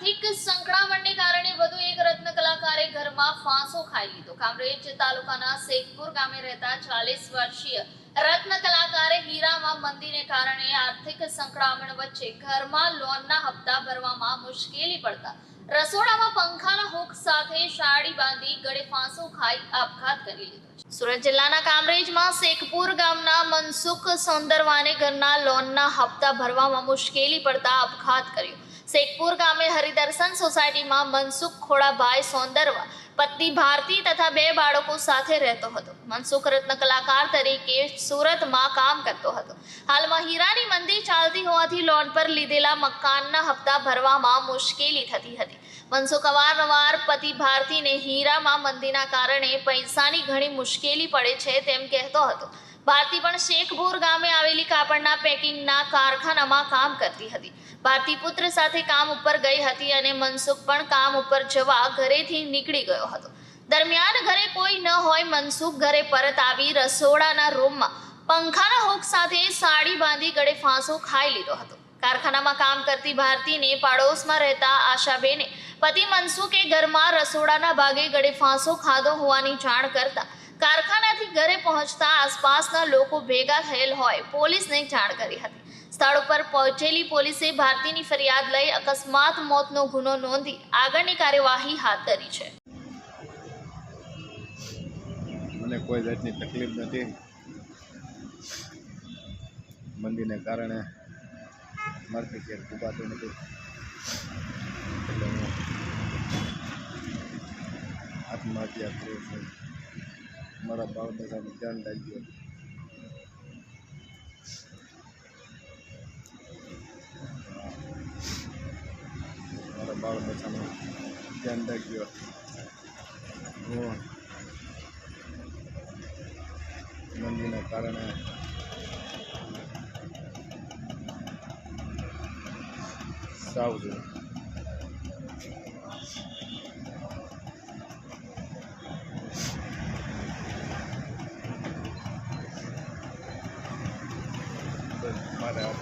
આર્થિક સંકળામણને કારણે વધુ એક રત્ન કલાકારે ઘરમાં ફાંસો ખાઈ લીધો. કામરેજ તાલુકાના શેખપુર ગામે રહેતા ચાલીસ વર્ષીય રત્ન કલાકારે હીરામાં મંદીને કારણે આર્થિક સંકળામણ વચ્ચે ઘરમાં લોનના હપ્તા ભરવામાં મુશ્કેલી પડતા રસોડામાં પંખાના હુક સાથે સાડી બાંધી ગળે ફાંસો ખાઈ આપઘાત કરી લીધો સુરત જિલ્લાના કામરેજમાં શેખપુર ગામના મનસુખ સૌંદરવાને ઘરના લોનના હપ્તા ભરવામાં મુશ્કેલી પડતા આપઘાત કર્યો. શેખપુર ગામે હરિદર્શન સોસાયટીમાં મનસુખ ખોડાભાઈ સૌંદરવા પત્ની ભારતી તથા બે બાળકો સાથે રહેતો હતો. મનસુખ રત્ન કલાકાર તરીકે સુરતમાં કામ કરતો હતો. હાલમાં હીરાની મંદી ચાલતી હોવાથી લોન પર લીધેલા મકાનના હપ્તા ભરવામાં મુશ્કેલી થતી હતી. મનસુખ અવારનવાર પતિ ભારતીને હીરામાં મંદીના કારણે પૈસાની ઘણી મુશ્કેલી પડે છે તેમ કહેતો હતો. ભારતી પણ શેખપુર ગામે આવેલી કાપડના પેકિંગના કારખાનામાં કામ કરતી હતી. ભારતી પુત્ર સાથે કામ ઉપર ગઈ હતી અને મનસુખ પણ કામ ઉપર જવા ઘરેથી નીકળી ગયો હતો. દરમિયાન ઘરે કોઈ ન હોય, મનસુખ ઘરે પરત આવી રસોડાના રૂમમાં પંખાના હુક સાથે સાડી બાંધી ગળે ફાંસો ખાઈ લીધો હતો. કારખાનામાં કામ કરતી ભારતીને પાડોશમાં રહેતા આશાબેને પતિ મનસુખે ઘરમાં રસોડાના ભાગે ગળે ફાંસો ખાધો હોવાની જાણ કરતા કારખાનાથી ઘરે પહોંચતા આસપાસના લોકો ભેગા થયેલ હોય, પોલીસને જાણ કરી હતી. સ્થળ ઉપર પહોંચેલી પોલીસે ભારતીની ફરિયાદ લઈ અકસ્માત મોતનો ગુનો નોંધી આગળની કાર્યવાહી હાથ ધરી છે. મને કોઈ જાતની તકલીફ નથી. મંદીને કારણે મારથી ક્યાંક ફૂગાતું નથી. આત્મહત્યા કરું છું. marabawa juga. banjir. Marabawa janda juga. Oh. ಮಂದಿನ karena ಸಾವುದು now.